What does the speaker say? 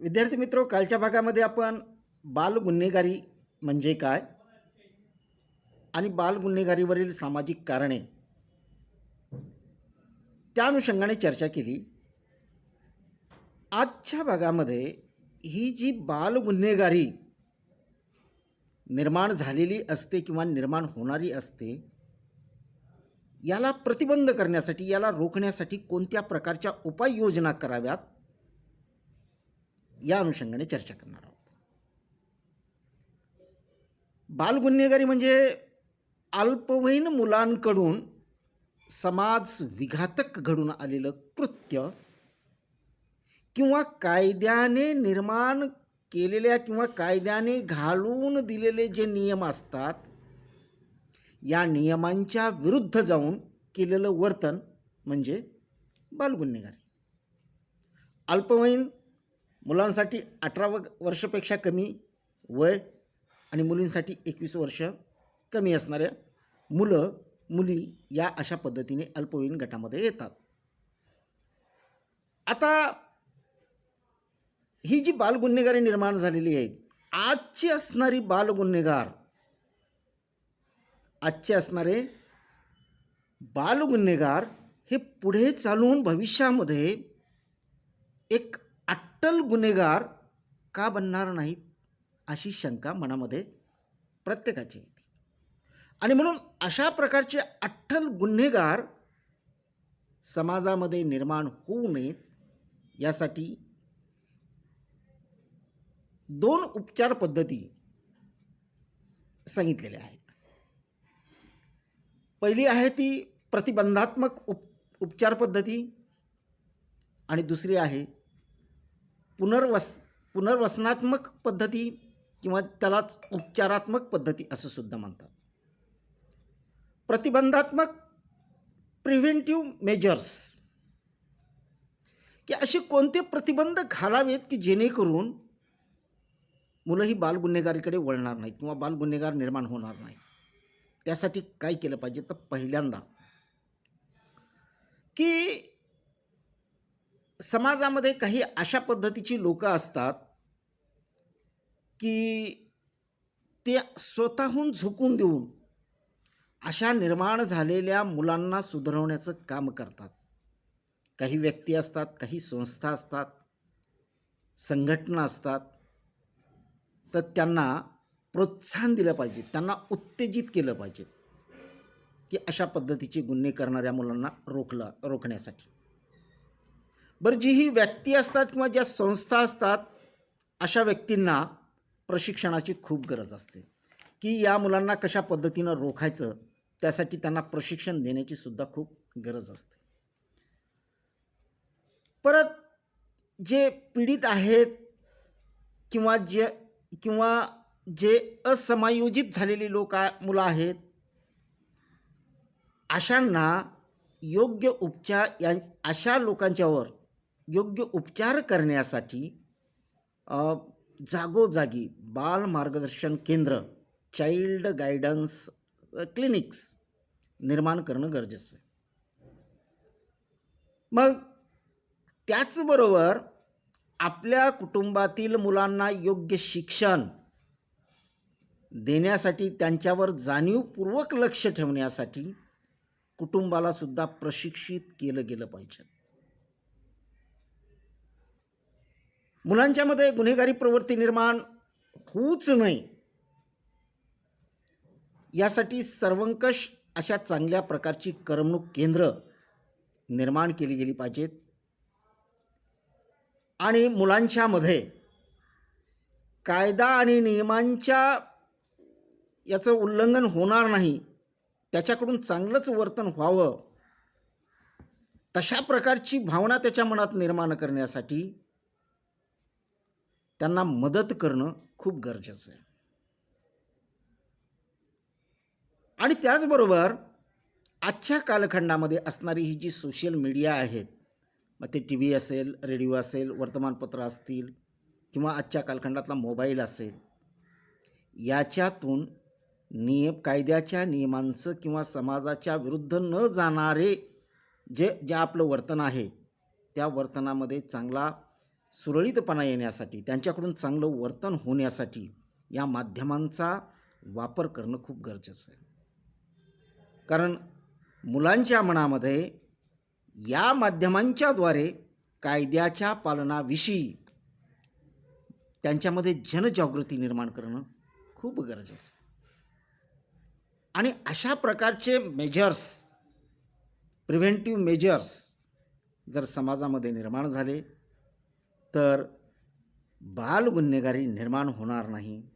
विद्यार्थी मित्र कालच्या भागामध्ये आपण बाल गुन्हेगारी म्हणजे काय आणि बाल गुन्हेगारीवरील सामाजिक कारणे त्या अनुषंगाने चर्चा केली. आजच्या भागामध्ये ही जी बाल गुन्हेगारी निर्माण झालेली असते किंवा निर्माण होणारी असते याला प्रतिबंध करण्यासाठी याला रोखण्यासाठी कोणत्या प्रकारच्या उपाययोजना कराव्यात? या अनुषंगाने चर्चा करणार आहोत. बालगुन्हेगारी म्हणजे अल्पवयीन मुलांकडून समाज विघातक घडून आलेलं कृत्य किंवा कायद्याने निर्माण केलेल्या किंवा कायद्याने घालून दिलेले जे नियम असतात या नियमांच्या विरुद्ध जाऊन केलेलं वर्तन म्हणजे बालगुन्हेगारी. अल्पवयीन मुलांसाठी अठरा व वर्षापेक्षा कमी वय आणि मुलींसाठी एकवीस वर्ष कमी असणाऱ्या मुलं मुली या अशा पद्धतीने अल्पवयीन गटामध्ये येतात. आता ही जी बालगुन्हेगारी निर्माण झालेली आहे आजची असणारी बालगुन्हेगार आजचे असणारे बालगुन्हेगार हे पुढे चालून भविष्यामध्ये एक अट्टल गुन्हेगार का बनणार नाहीत अशी शंका मनामध्ये प्रत्येकाची येते. आणि म्हणून अशा प्रकारचे अट्टल गुन्हेगार समाजामध्ये निर्माण होऊ नयेत यासाठी दोन उपचार पद्धती सांगितलेल्या आहेत. पहिली आहे ती प्रतिबंधात्मक उप उपचार पद्धती आणि दुसरी आहे पुनर्वस पुनर्वसनात्मक पद्धती किंवा त्यालाच उपचारात्मक पद्धती असं सुद्धा म्हणतात. प्रतिबंधात्मक प्रिव्हेंटिव्ह मेजर्स की असे कोणते प्रतिबंध घालावेत की जेणेकरून मुलं ही बालगुन्हेगारीकडे वळणार नाहीत किंवा बालगुन्हेगार निर्माण होणार नाही त्यासाठी काय केलं पाहिजे? तर पहिल्यांदा की समाजामध्ये काही अशा पद्धतीची लोकं असतात की ते स्वतःहून झुकून देऊन अशा निर्माण झालेल्या मुलांना सुधारवण्याचं काम करतात. काही व्यक्ती असतात काही संस्था असतात संघटना असतात. तर त्यांना प्रोत्साहन दिलं पाहिजे त्यांना उत्तेजित केलं पाहिजे की अशा पद्धतीचे गुन्हे करणाऱ्या मुलांना रोखलं रोखण्यासाठी. बरं जी ही व्यक्ती असतात किंवा ज्या संस्था असतात अशा व्यक्तींना प्रशिक्षणाची खूप गरज असते. की या मुलांना कशा पद्धतीनं रोखायचं त्यासाठी त्यांना प्रशिक्षण देण्याची सुद्धा खूप गरज असते. परत जे पीडित आहेत किंवा जे किंवा जे असमायोजित झालेली लोक मुलं आहेत अशांना योग्य उपचार या अशा लोकांच्यावर योग्य उपचार करण्यासाठी जागोजागी बाल मार्गदर्शन केंद्र चाइल्ड गायडन्स क्लिनिक्स निर्माण करणं गरजेचं आहे. मग त्याचबरोबर आपल्या कुटुंबातील मुलांना योग्य शिक्षण देण्यासाठी त्यांच्यावर जाणीवपूर्वक लक्ष ठेवण्यासाठी कुटुंबाला सुद्धा प्रशिक्षित केलं गेलं पाहिजे. मुलांच्यामध्ये गुन्हेगारी प्रवृत्ती निर्माण होऊच नाही. यासाठी सर्वंकष अशा चांगल्या प्रकारची करमणूक केंद्र निर्माण केली गेली पाहिजेत. आणि मुलांच्यामध्ये कायदा आणि नियमांच्या याचं उल्लंघन होणार नाही त्याच्याकडून चांगलंच वर्तन व्हावं तशा प्रकारची भावना त्याच्या मनात निर्माण करण्यासाठी त्यांना मदत करणं खूप गरजेचं आहे. आणि त्याचबरोबर आजच्या कालखंडामध्ये असणारी ही जी सोशल मीडिया आहेत मग ते टी व्ही असेल रेडिओ असेल वर्तमानपत्र असतील किंवा आजच्या कालखंडातला मोबाईल असेल याच्यातून नियम कायद्याच्या नियमांचं किंवा समाजाच्या विरुद्ध न जाणारे जे जे आपलं वर्तन आहे त्या वर्तनामध्ये चांगला सुरळीतपणा येण्यासाठी त्यांच्याकडून चांगलं वर्तन होण्यासाठी या माध्यमांचा वापर करणं खूप गरजेचं आहे. कारण मुलांच्या मनामध्ये या माध्यमांच्याद्वारे कायद्याच्या पालनाविषयी त्यांच्यामध्ये जनजागृती निर्माण करणं खूप गरजेचं आणि अशा प्रकारचे मेजर्स प्रिव्हेंटिव्ह मेजर्स जर समाजामध्ये निर्माण झाले तर बाल गुन्हेगारी निर्माण होणार नाही.